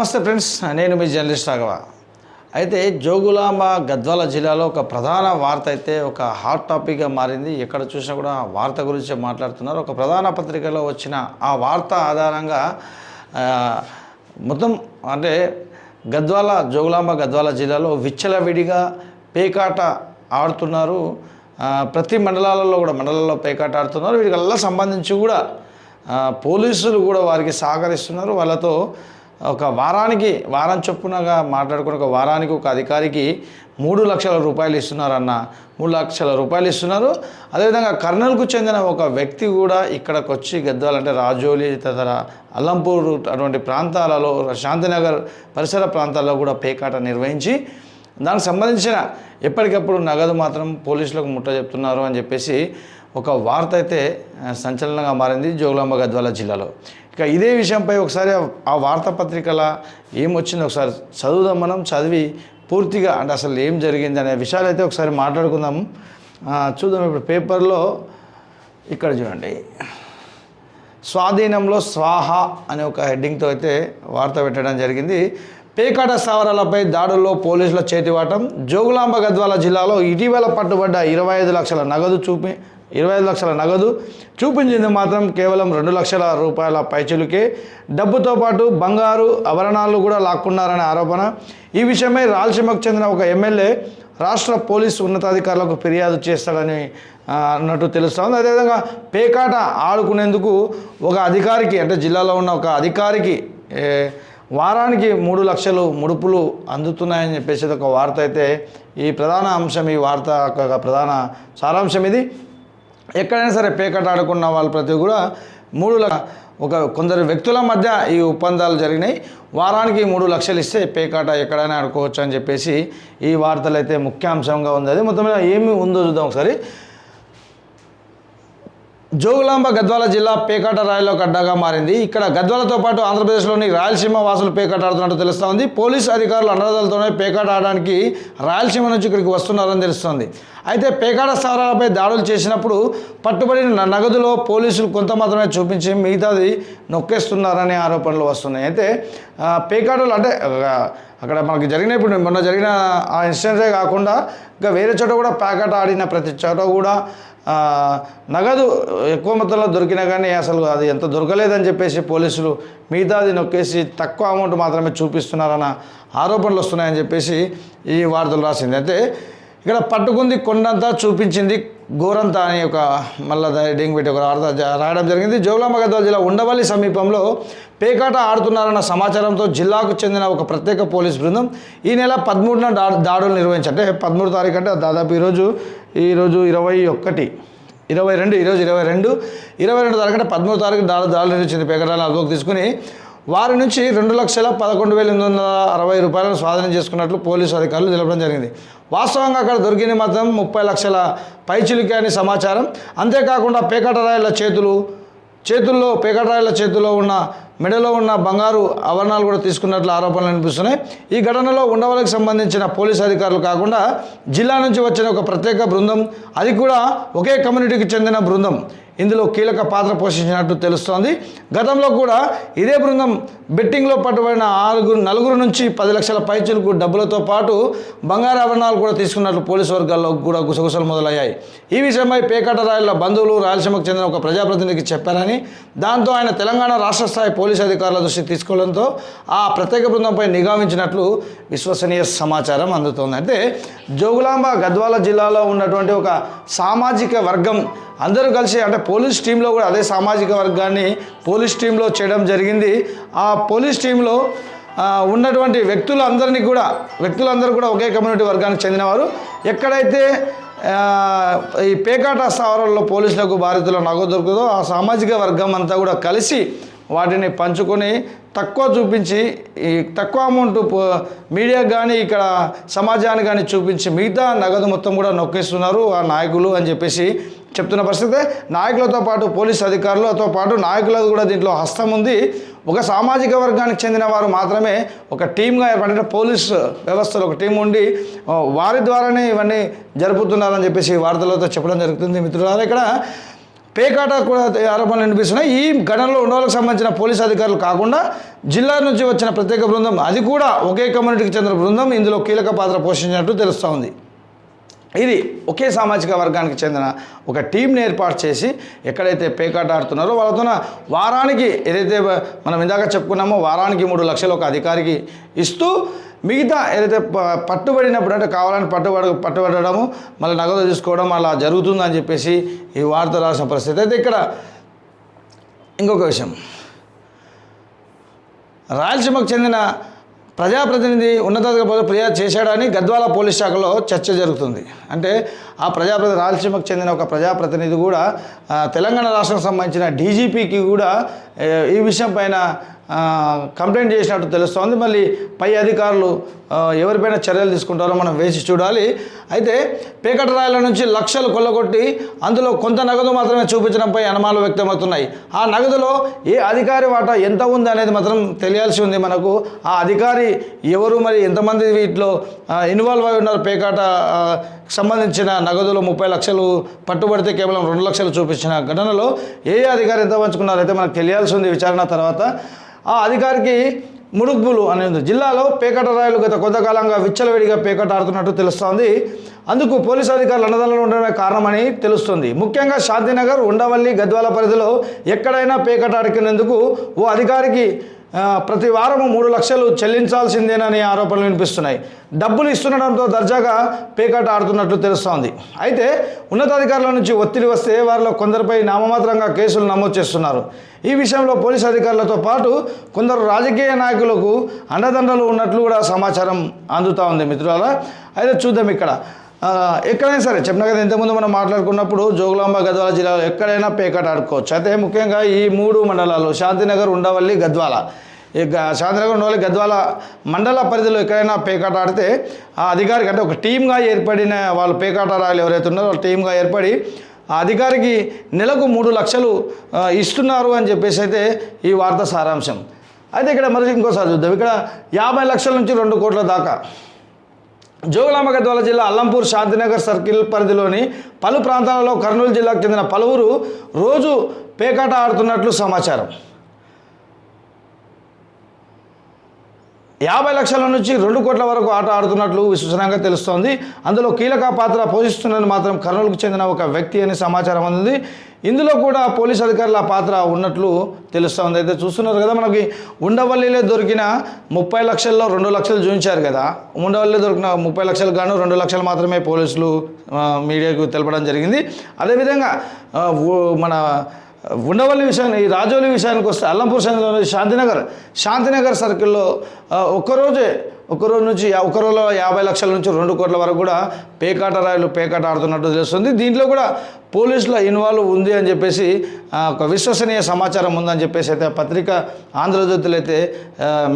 నమస్తే ఫ్రెండ్స్ నేను మీ జర్నలిస్ట్ రాఘవ. అయితే జోగులాంబ గద్వాల జిల్లాలో ఒక ప్రధాన వార్త అయితే ఒక హాట్ టాపిక్గా మారింది. ఎక్కడ చూసినా కూడా ఆ వార్త గురించి మాట్లాడుతున్నారు. ఒక ప్రధాన పత్రికలో వచ్చిన ఆ వార్త ఆధారంగా మొత్తం అంటే గద్వాల జోగులాంబ గద్వాల జిల్లాలో విచ్చలవిడిగా పేకాట ఆడుతున్నారు. ప్రతి మండలాలలో కూడా మండలాల్లో పేకాట ఆడుతున్నారు. వీటికల్లా సంబంధించి కూడా పోలీసులు కూడా వారికి సహకరిస్తున్నారు. వాళ్ళతో ఒక వారానికి వారం చొప్పునగా మాట్లాడుకుని ఒక వారానికి ఒక అధికారికి మూడు లక్షల రూపాయలు ఇస్తున్నారన్న. మూడు లక్షల రూపాయలు ఇస్తున్నారు. అదేవిధంగా కర్నూలుకు చెందిన ఒక వ్యక్తి కూడా ఇక్కడికి వచ్చి గద్వాలంటే రాజోలి తదితర అల్లంపూర్ అటువంటి ప్రాంతాలలో శాంతినగర్ పరిసర ప్రాంతాల్లో కూడా పేకాట నిర్వహించి దానికి సంబంధించిన ఎప్పటికప్పుడు నగదు మాత్రం పోలీసులకు ముట్ట చెప్తున్నారు అని చెప్పేసి ఒక వార్త అయితే సంచలనంగా మారింది జోగులాంబ గద్వాల జిల్లాలో. ఇక ఇదే విషయంపై ఒకసారి ఆ- వార్తాపత్రికల ఏమొచ్చిందో ఒకసారి చదువుదాం మనం. చదివి పూర్తిగా అంటే అసలు ఏం జరిగింది అనే విషయాలు అయితే ఒకసారి మాట్లాడుకుందాం. చూద్దాం ఇప్పుడు పేపర్లో ఇక్కడ చూడండి. స్వాధీనంలో స్వాహ అనే ఒక హెడ్డింగ్తో అయితే వార్త పెట్టడం జరిగింది. పేకాట స్థావరాలపై దాడుల్లో పోలీసుల చేతివాటం. జోగులాంబ గద్వాల జిల్లాలో ఇటీవల పట్టుబడ్డ ఇరవై ఐదు లక్షల నగదు చూపి ఇరవై ఐదు లక్షల నగదు చూపించింది మాత్రం కేవలం రెండు లక్షల రూపాయల పైచులుకే. డబ్బుతో పాటు బంగారు ఆభరణాలు కూడా లాక్కున్నారనే ఆరోపణ. ఈ విషయమై రాయలసీమకు చెందిన ఒక ఎమ్మెల్యే రాష్ట్ర పోలీసు ఉన్నతాధికారులకు ఫిర్యాదు చేస్తాడని అన్నట్టు అన్నట్టు తెలుస్తుంది అదేవిధంగా పేకాట ఆడుకునేందుకు ఒక అధికారికి అంటే జిల్లాలో ఉన్న ఒక అధికారికి వారానికి మూడు లక్షలు ముడుపులు అందుతున్నాయని చెప్పేసి ఒక వార్త అయితే ఈ ప్రధాన అంశం ఈ వార్త యొక్క ప్రధాన సారాంశం ఇది. ఎక్కడైనా సరే పేకాట ఆడుకున్న వాళ్ళు ప్రతి కూడా మూడు లక్ష ఒక కొందరు వ్యక్తుల మధ్య ఈ ఒప్పందాలు జరిగినాయి. వారానికి మూడు లక్షలు ఇస్తే పేకాట ఎక్కడైనా ఆడుకోవచ్చు అని చెప్పేసి ఈ వార్తలు అయితే ముఖ్యాంశంగా ఉంది. అది మొత్తం మీద ఏమి ఉందో చూద్దాం ఒకసారి. జోగులాంబ గద్వాల జిల్లా పేకాట రాయిలో గడ్డగా మారింది. ఇక్కడ గద్వాలతో పాటు ఆంధ్రప్రదేశ్లోని రాయలసీమ వాసులు పేకాట ఆడుతున్నట్టు తెలుస్తోంది. పోలీసు అధికారులు అండదాలతోనే పేకాట ఆడడానికి రాయలసీమ నుంచి ఇక్కడికి వస్తున్నారని తెలుస్తోంది. అయితే పేకాట స్థావరాలపై దాడులు చేసినప్పుడు పట్టుబడిన నగదులో పోలీసులు కొంత మాత్రమే చూపించి మిగతాది నొక్కేస్తున్నారనే ఆరోపణలు వస్తున్నాయి. అయితే పేకాటలు అంటే అక్కడ మనకి జరిగిన ఇప్పుడు మొన్న జరిగిన ఆ ఇన్సిడెంటే కాకుండా ఇంకా వేరే చోట కూడా ప్యాకెట్ ఆడిన ప్రతి చోట కూడా నగదు ఎక్కువ మొత్తంలో దొరికినా కానీ అసలు అది ఎంత దొరకలేదని చెప్పేసి పోలీసులు మిగతాది నొక్కేసి తక్కువ అమౌంట్ మాత్రమే చూపిస్తున్నారన్న ఆరోపణలు వస్తున్నాయని చెప్పేసి ఈ వార్తలు రాసింది. అయితే ఇక్కడ పట్టుకుంది కొండంతా చూపించింది గోరంతా అని ఒక మళ్ళా హెడ్డింగ్ పెట్టి ఒక వార్త రాయడం జరిగింది. జోగులాంబగద్వాల జిల్లా ఉండవల్లి సమీపంలో పేకాట ఆడుతున్నారన్న సమాచారంతో జిల్లాకు చెందిన ఒక ప్రత్యేక పోలీస్ బృందం ఈ నెల పదమూడున దా దాడులు నిర్వహించి అంటే పదమూడు తారీఖు అంటే దాదాపు ఈరోజు ఈరోజు ఇరవై ఒకటి ఇరవై రెండు ఈరోజు ఇరవై రెండు ఇరవై రెండు తారీఖు అంటే పదమూడు తారీఖు దాడులు దాడులు నిర్వహించింది పేకాటాలను అదుపులోకి తీసుకుని వారి నుంచి రెండు లక్షల పదకొండు వేల ఎనిమిది వందల అరవై రూపాయలను స్వాధీనం చేసుకున్నట్లు పోలీసు అధికారులు తెలపడం జరిగింది. వాస్తవంగా అక్కడ దొరికింది మాత్రం ముప్పై లక్షల పైచిలుకే అని సమాచారం. అంతేకాకుండా పేకటరాయల చేతులు చేతుల్లో పేకటరాయల చేతుల్లో ఉన్న మెడలో ఉన్న బంగారు ఆభరణాలు కూడా తీసుకున్నట్లు ఆరోపణలు అనిపిస్తున్నాయి ఈ ఘటనలో ఉండవలకు సంబంధించిన పోలీసు అధికారులు కాకుండా జిల్లా నుంచి వచ్చిన ఒక ప్రత్యేక బృందం అది కూడా ఒకే కమ్యూనిటీకి చెందిన బృందం. ఇందులో కీలక పాత్ర పోషించినట్టు తెలుస్తోంది. గతంలో కూడా ఇదే బృందం బెట్టింగ్లో పట్టుబడిన ఆరుగురు నలుగురు నుంచి పది లక్షల పైచులకు డబ్బులతో పాటు బంగారు ఆభరణాలు కూడా తీసుకున్నట్లు పోలీసు వర్గాల్లో కూడా గుసగుసలు మొదలయ్యాయి. ఈ విషయమై పేకాట రాయల బంధువులు రాయలసీమకు చెందిన ఒక ప్రజాప్రతినిధికి చెప్పారని దాంతో ఆయన తెలంగాణ రాష్ట్ర స్థాయి పోలీసు అధికారుల దృష్టికి తీసుకోవడంతో ఆ ప్రత్యేక బృందంపై నిఘా ఉంచినట్లు విశ్వసనీయ సమాచారం అందుతోంది. అంటే జోగులాంబ గద్వాల జిల్లాలో ఉన్నటువంటి ఒక సామాజిక వర్గం అందరూ కలిసి అంటే పోలీస్ టీంలో కూడా అదే సామాజిక వర్గాన్ని పోలీస్ టీంలో చేయడం జరిగింది. ఆ పోలీస్ టీంలో ఉన్నటువంటి వ్యక్తులందరినీ కూడా వ్యక్తులందరూ కూడా ఒకే కమ్యూనిటీ వర్గానికి చెందినవారు. ఎక్కడైతే ఈ పేకాట స్థావరాల్లో పోలీసులకు బాధితుల నగదు దొరుకుతుందో ఆ సామాజిక వర్గం అంతా కూడా కలిసి వాటిని పంచుకొని తక్కువ చూపించి ఈ తక్కువ అమౌంట్ మీడియాకి కానీ ఇక్కడ సమాజానికి కానీ చూపించి మిగతా నగదు మొత్తం కూడా నొక్కేస్తున్నారు ఆ నాయకులు అని చెప్పేసి చెప్తున్న పరిస్థితి నాయకులతో పాటు పోలీస్ అధికారులతో పాటు నాయకులది కూడా దీంట్లో హస్తం ఉంది. ఒక సామాజిక వర్గానికి చెందిన వారు మాత్రమే ఒక టీమ్గా ఏర్పడిన పోలీస్ వ్యవస్థలో ఒక టీం ఉండి వారి ద్వారానే ఇవన్నీ జరుపుతున్నారని చెప్పేసి వార్తలతో చెప్పడం జరుగుతుంది మిత్రులారా. ఇక్కడ పేకాట కూడా ఆరోపణలు వినిపిస్తున్నాయి. ఈ ఘటనలో ఉండవలకు సంబంధించిన పోలీస్ అధికారులు కాకుండా జిల్లా నుంచి వచ్చిన ప్రత్యేక బృందం అది కూడా ఒకే కమ్యూనిటీకి చెందిన బృందం ఇందులో కీలక పాత్ర పోషించినట్టు తెలుస్తూ ఉంది ఇది ఒకే సామాజిక వర్గానికి చెందిన ఒక టీంని ఏర్పాటు చేసి ఎక్కడైతే పేకాట ఆడుతున్నారో వాళ్ళతో వారానికి ఏదైతే మనం ఇందాక చెప్పుకున్నామో వారానికి మూడు లక్షలు ఒక అధికారికి ఇస్తూ మిగతా ఏదైతే ప- పట్టుబడినప్పుడు అంటే కావాలని పట్టుబడ పట్టుబడము మళ్ళీ నగదు తీసుకోవడం అలా జరుగుతుందని చెప్పేసి ఈ వార్త రాసిన పరిస్థితి. అయితే ఇక్కడ ఇంకొక విషయం. రాయలసీమకు చెందిన ప్రజాప్రతినిధి ఉన్నతాధికారులు ఫిర్యాదు చేశాడని గద్వాల పోలీస్ శాఖలో చర్చ జరుగుతుంది. అంటే ఆ ప్రజాప్రతినిధి రాయలసీమకు చెందిన ఒక ప్రజాప్రతినిధి కూడా తెలంగాణ రాష్ట్రం సంబంధించిన డీజీపీకి కూడా ఈ విషయం పైన కంప్లైంట్ చేసినట్టు తెలుస్తోంది. మళ్ళీ పై అధికారులు ఎవరిపైన చర్యలు తీసుకుంటారో మనం వేసి చూడాలి. అయితే పేకట రాయల నుంచి లక్షలు కొల్లగొట్టి అందులో కొంత నగదు మాత్రమే చూపించడంపై అనుమానాలు వ్యక్తమవుతున్నాయి. ఆ నగదులో ఏ అధికారి వాటా ఎంత ఉంది అనేది మాత్రం తెలియాల్సి ఉంది మనకు. ఆ అధికారి ఎవరు మరి ఎంతమంది వీటిలో ఇన్వాల్వ్ అయి ఉన్నారు పేకాట సంబంధించిన నగదులో ముప్పై లక్షలు పట్టుబడితే కేవలం రెండు లక్షలు చూపించిన ఘటనలో ఏ అధికారి ఎంత పంచుకున్నారైతే అయితే మనకు తెలియాల్సి ఉంది విచారణ తర్వాత. ఆ అధికారికి ముడుపులు అనేది. జిల్లాలో పేకట రాయలు గత కొంతకాలంగా విచ్చలవిడిగా పేకట ఆడుతున్నట్టు తెలుస్తోంది. అందుకు పోలీసు అధికారులు అన్నదండలు ఉండడమే కారణమని తెలుస్తుంది. ముఖ్యంగా శాంతినగర్ ఉండవల్లి గద్వాల పరిధిలో ఎక్కడైనా పేకట ఆడుకునేందుకు ఓ అధికారికి ప్రతి వారము మూడు లక్షలు చెల్లించాల్సిందేనని ఆరోపణలు వినిపిస్తున్నాయి. డబ్బులు ఇస్తుండడంతో దర్జాగా పేకాట ఆడుతున్నట్లు తెలుస్తోంది. అయితే ఉన్నతాధికారుల నుంచి ఒత్తిడి వస్తే వారిలో కొందరిపై నామమాత్రంగా కేసులు నమోదు చేస్తున్నారు. ఈ విషయంలో పోలీసు అధికారులతో పాటు కొందరు రాజకీయ నాయకులకు అండదండలు ఉన్నట్లు కూడా సమాచారం అందుతూ ఉంది మిత్రులారా. అయితే చూద్దాం ఇక్కడ. ఎక్కడైనా సరే చెప్పిన కదా ఇంతకుముందు మనం మాట్లాడుకున్నప్పుడు జోగులాంబ గద్వాల జిల్లాలో ఎక్కడైనా పేకాట ఆడుకోవచ్చు. అయితే ముఖ్యంగా ఈ మూడు మండలాలు శాంతినగర్ ఉండవల్లి గద్వాల. ఈ శాంతినగర్ ఉండవల్లి గద్వాల మండల పరిధిలో ఎక్కడైనా పేకాట ఆడితే ఆ అధికారికి అంటే ఒక టీమ్గా ఏర్పడిన వాళ్ళు పేకాట రాయలు ఎవరైతే ఉన్నారో వాళ్ళు టీమ్గా ఏర్పడి ఆ అధికారికి నెలకు మూడు లక్షలు ఇస్తున్నారు అని చెప్పేసి అయితే ఈ వార్త సారాంశం. అయితే ఇక్కడ మరి ఇంకోసారి చూద్దాం. ఇక్కడ యాభై లక్షల నుంచి రెండు కోట్ల దాకా జోగులాంబ గద్వాల జిల్లా అల్లంపూర్ శాంతినగర్ సర్కిల్ పరిధిలోని పలు ప్రాంతాలలో కర్నూలు జిల్లాకు చెందిన పలువురు రోజు పేకాట ఆడుతున్నట్లు సమాచారం. యాభై లక్షల నుంచి రెండు కోట్ల వరకు ఆట ఆడుతున్నట్లు విశ్వసనీయంగా తెలుస్తోంది. అందులో కీలక పాత్ర పోషిస్తున్నది మాత్రం కర్నూలుకు చెందిన ఒక వ్యక్తి అని సమాచారం అందింది. ఇందులో కూడా పోలీస్ అధికారుల పాత్ర ఉన్నట్లు తెలుస్తోంది అయితే చూస్తున్నారు కదా మనకి ఉండవల్లిలో దొరికిన ముప్పై లక్షల్లో రెండు లక్షలు చూపించారు కదా. ఉండవల్లిలో దొరికిన ముప్పై లక్షలు గాను రెండు లక్షలు మాత్రమే పోలీసులు మీడియాకు తెలపడం జరిగింది. అదేవిధంగా మన ఉండవల్లి విషయాన్ని ఈ రాజోలి విషయానికి వస్తే అల్లంపూర్ సంఘంలో శాంతినగర్ శాంతినగర్ సర్కిల్లో ఒక్కరోజే ఒకరోజు నుంచి ఒకరోజులో రోజులో యాభై లక్షల నుంచి రెండు కోట్ల వరకు కూడా పేకాట రాయలు పేకాట ఆడుతున్నట్టు తెలుస్తుంది. దీంట్లో కూడా పోలీసుల ఇన్వాల్వ్ ఉంది అని చెప్పేసి ఒక విశ్వసనీయ సమాచారం ఉందని చెప్పేసి అయితే పత్రిక ఆంధ్రజ్యోతులు అయితే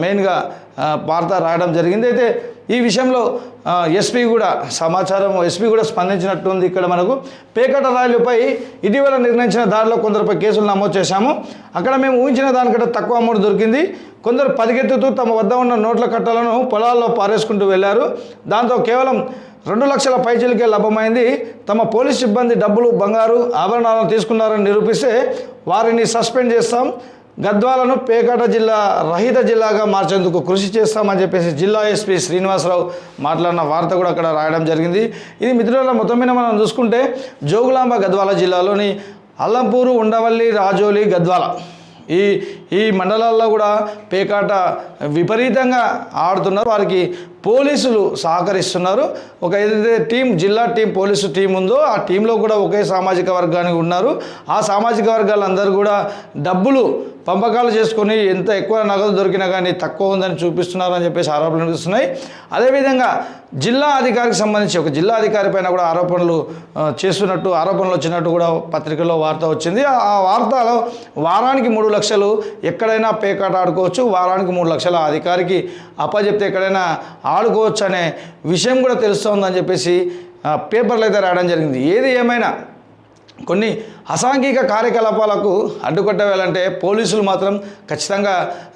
మెయిన్గా వార్త రాయడం జరిగింది. అయితే ఈ విషయంలో ఎస్పీ కూడా సమాచారం ఎస్పీ కూడా స్పందించినట్టుంది ఇక్కడ మనకు. పేకట రాయలపై ఇటీవల నిర్ణయించిన దారిలో కొందరిపై కేసులు నమోదు చేశాము. అక్కడ మేము ఊహించిన దానికంటే తక్కువ అమౌంట్ దొరికింది. కొందరు పరిగెత్తుతూ తమ వద్ద ఉన్న నోట్ల కట్టలను పొలాల్లో పారేసుకుంటూ వెళ్ళారు. దాంతో కేవలం రెండు లక్షల పైచీలకే లభ్యమైంది తమ పోలీస్ సిబ్బంది డబ్బులు బంగారు ఆభరణాలను తీసుకున్నారని నిరూపిస్తే వారిని సస్పెండ్ చేస్తాం. గద్వాలను పేకాట జిల్లా రహిత జిల్లాగా మార్చేందుకు కృషి చేస్తామని చెప్పేసి జిల్లా ఎస్పీ శ్రీనివాసరావు మాట్లాడిన వార్త కూడా అక్కడ రాయడం జరిగింది. ఇది మిత్రుల మొత్తం మీద మనం చూసుకుంటే జోగులాంబ గద్వాల జిల్లాలోని అల్లంపూరు ఉండవల్లి రాజోలి గద్వాల ఈ ఈ మండలాల్లో కూడా పేకాట విపరీతంగా ఆడుతున్నారు. వారికి పోలీసులు సహకరిస్తున్నారు. ఒక ఏదైతే టీం జిల్లా టీం పోలీసు టీం ఉందో ఆ టీంలో కూడా ఒకే సామాజిక వర్గానికి ఉన్నారు. ఆ సామాజిక వర్గాలందరూ కూడా డబ్బులు పంపకాలు చేసుకొని ఎంత ఎక్కువ నగదు దొరికినా కానీ తక్కువ ఉందని చూపిస్తున్నారు అని చెప్పేసి ఆరోపణలు వినిపిస్తున్నాయి అదేవిధంగా జిల్లా అధికారికి సంబంధించి ఒక జిల్లా అధికారి పైన కూడా ఆరోపణలు చేస్తున్నట్టు ఆరోపణలు వచ్చినట్టు కూడా పత్రికలో వార్త వచ్చింది. ఆ వార్తలో వారానికి మూడు లక్షలు ఎక్కడైనా పేకాట ఆడుకోవచ్చు వారానికి మూడు లక్షల అధికారికి అప్పచెప్తే ఎక్కడైనా ఆడుకోవచ్చు అనే విషయం కూడా తెలుస్తోందని చెప్పేసి పేపర్లు అయితే రాయడం జరిగింది. ఏది ఏమైనా కొన్ని అసాంఘిక కార్యకలాపాలకు అడ్డుకట్టవేయాలంటే పోలీసులు మాత్రం ఖచ్చితంగా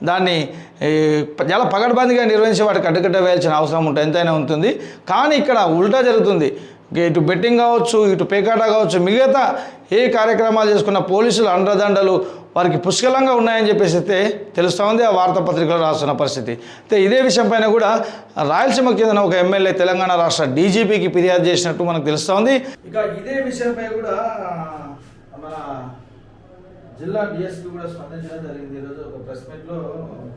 దాన్ని చాలా పగడబందిగా నిర్వహించి వాటికి అడ్డుకట్ట వేయాల్సిన అవసరం ఉంటుంది ఎంతైనా ఉంటుంది. కానీ ఇక్కడ ఉల్టా జరుగుతుంది. ఇటు బెట్టింగ్ కావచ్చు ఇటు పేకాట కావచ్చు మిగతా ఏ కార్యక్రమాలు చేసుకున్న పోలీసులు అండదండలు వారికి పుష్కలంగా ఉన్నాయని చెప్పేసి అయితే తెలుస్తూ ఉంది ఆ వార్తాపత్రికలో రాస్తున్న పరిస్థితి. అయితే ఇదే విషయం పైన కూడా రాయలసీమ చెందిన ఒక ఎమ్మెల్యే తెలంగాణ రాష్ట్ర డీజీపీకి ఫిర్యాదు చేసినట్టు మనకు తెలుస్తూ ఉంది. ఇక ఇదే విషయంపై కూడా మన జిల్లా డిఎస్పీ కూడా స్పందించడం జరిగింది. ఈరోజు ఒక ప్రెస్ మీట్లో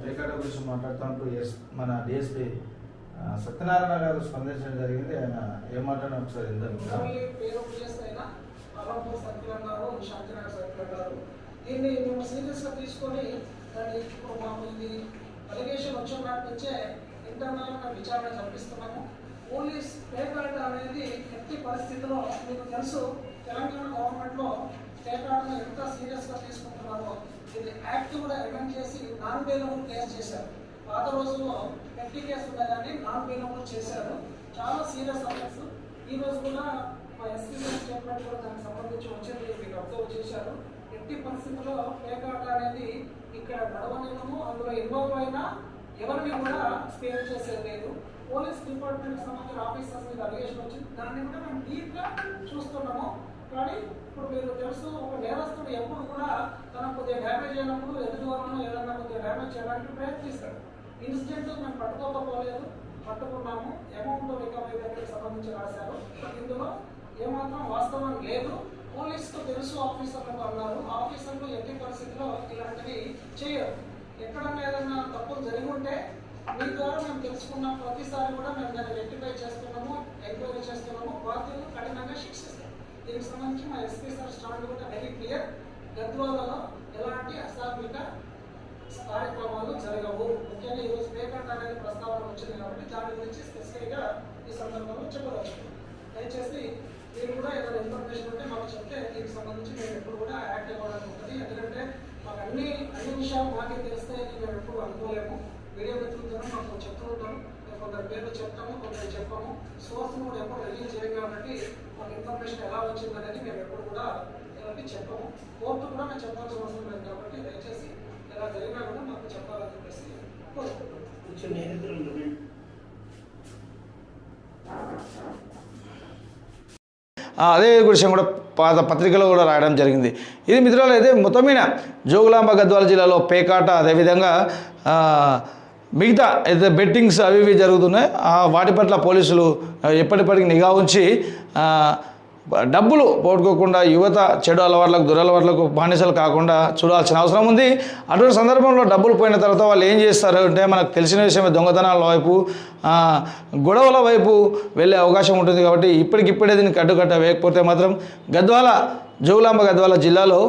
పేకాట గురించి మాట్లాడుతూ ఎస్ మన డిఎస్పీ సత్యనారాయణ గారు స్పందించడం జరిగింది. ఆయన ఏమాటని ఒకసారి ఇందాక ఓన్లీ పేరు ప్లేస్ అయినా అలంపూర్ సర్కిల్ అన్నారు శాంతినగర్ సర్కిల్ అన్నారు. దీన్ని మేము సీరియస్గా తీసుకొని దాన్ని ఇప్పుడు మాకు ఇది అలిగేషన్ వచ్చిన నాటి నుంచే ఇంటర్నల్గా విచారణ జరిపిస్తున్నాము. పోలీస్ పేకాట అనేది ఎట్టి పరిస్థితిలో మీకు తెలుసు తెలంగాణ గవర్నమెంట్లో పేకాటను ఎంత సీరియస్గా తీసుకుంటున్నారో ఇది యాక్ట్ కూడా అమెండ్ చేసి నాన్ బెయిలబుల్ కేసు చేశారు. పాత రోజుల్లో ఎఫ్టీకేస్ కేసు ఉండగానే నాన్ బెయిలబుల్ చేశారు. చాలా సీరియస్ అఫెన్స్ ఈ రోజు కూడా మా ఎస్పీ స్టేట్మెంట్ కూడా దానికి సంబంధించి వచ్చింది. మీకు అబ్జర్వ్ చేశారు. ఎట్టి పరిస్థితుల్లో పేకాట అనేది ఇక్కడ నడవలేము అందులో ఇన్వాల్వ్ అయినా ఎవరిని కూడా స్పేర్ చేసేది లేదు. పోలీస్ డిపార్ట్మెంట్ సంబంధించిన ఆఫీసర్స్ మీద అలిగేషన్ వచ్చింది. దాన్ని కూడా మేము డీప్గా చూస్తున్నాము. కానీ ఇప్పుడు మీరు తెలుసు ఒక నేరస్తుడు ఎప్పుడు కూడా తనకు కొద్దిగా డ్యామేజ్ అయినప్పుడు ఎదుటి వరకు ఏదైనా కొద్దిగా డ్యామేజ్ చేయడానికి ప్రయత్నిస్తాడు. ఇన్సిడెంట్ మేము పట్టుకోకపోలేదు పట్టుకున్నాము. అమౌంట్ రికవరీ దగ్గరికి సంబంధించి రాశారు. ఇందులో ఏమాత్రం వాస్తవం లేదు. పోలీసుకు తెలుసు ఆఫీసర్లకు అన్నారు. ఆఫీసర్లు ఎట్టి పరిస్థితిలో ఇలాంటివి చేయరు. ఎక్కడన్నా ఏదైనా తప్పులు జరిగి ఉంటే మీ ద్వారా మేము తెలుసుకున్న. ప్రతిసారి కూడా మేము దాన్ని రెక్టిఫై చేస్తున్నాము ఎంక్వైరీ చేస్తున్నాము. బాధ్యులు కఠినంగా శిక్షిస్తాం దీనికి సంబంధించి మా ఎస్పీ సార్ స్టాండ్ కూడా వెరీ క్లియర్ గద్వాలలో ఎలాంటి అసాంఘిక కార్యక్రమాలు జరగవు. ముఖ్యంగా ఈరోజు పేమెంట్ అనేది ప్రస్తావన వచ్చింది కాబట్టి దాని గురించి స్పెసిఫిక్గా ఈ సందర్భంలో చెప్పవచ్చు దయచేసి మీరు కూడా ఏదైనా ఇన్ఫర్మేషన్ ఉంటే మాకు చెప్తే దీనికి సంబంధించి మేము ఎప్పుడు కూడా యాక్ట్ అవ్వడానికి ఉంటుంది ఎందుకంటే మాకు అన్ని అన్ని విషయాలు మాకే తెలిస్తే మేము ఎప్పుడు అనుకోలేము. మీడియా మిత్రుల మాకు చెప్తూ ఉంటాము కొందరు పేర్లు చెప్తాము కొందరు చెప్పాము. సోర్స్ కూడా ఎప్పుడు రిలీజ్ చేయం కాబట్టి మాకు ఇన్ఫర్మేషన్ ఎలా వచ్చిందనేది మేము ఎప్పుడు కూడా ఎవరికి చెప్పము. కోర్టు కూడా మేము చెప్పాల్సిన అవసరం లేదు కాబట్టి దయచేసి ఎలా జరిగినా కూడా మాకు చెప్పాలని చెప్పేసి కోరుకుంటున్నాం అదే విషయం కూడా పాత పత్రికలో కూడా రాయడం జరిగింది. ఇది మిత్రులు అయితే మొత్తం మీద జోగులాంబ గద్వాల జిల్లాలో పేకాట అదేవిధంగా ఆ, మిగతా అయితే బెట్టింగ్స్ అవి ఇవి జరుగుతున్నాయి ఆ, వాటి పట్ల పోలీసులు ఎప్పటిప్పటికి నిఘా ఉంచి ఆ, డబ్బులు పోగొట్టుకోకుండా యువత చెడు అలవాట్లకు దురలవాట్లకు బానిసలు కాకుండా చూడాల్సిన అవసరం ఉంది. అటువంటి సందర్భంలో డబ్బులు పోయిన తర్వాత వాళ్ళు ఏం చేస్తారు అంటే మనకు తెలిసిన విషయమే దొంగతనాల వైపు గొడవల వైపు వెళ్ళే అవకాశం ఉంటుంది కాబట్టి ఇప్పటికిప్పుడే దీన్ని కట్టుకట్ట. వేయకపోతే మాత్రం గద్వాల జోగులాంబ గద్వాల జిల్లాలో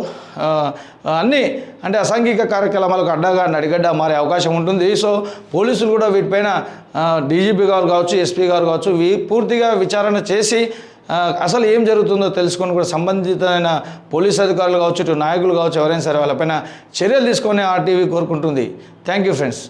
అన్నీ అంటే అసాంఘిక కార్యక్రమాలకు అడ్డగా నడిగడ్డ మారే అవకాశం ఉంటుంది. సో పోలీసులు కూడా వీటిపైన డీజీపీ గారు కావచ్చు ఎస్పీ గారు కావచ్చు వీ పూర్తిగా విచారణ చేసి అసలు ఏం జరుగుతుందో తెలుసుకొని కూడా సంబంధితమైన పోలీస్ అధికారులు కావచ్చు ఇటు నాయకులు కావచ్చు ఎవరైనా సరే వాళ్ళపైన చర్యలు తీసుకొని ఆర్టీవీ కోరుకుంటుంది. Thank you friends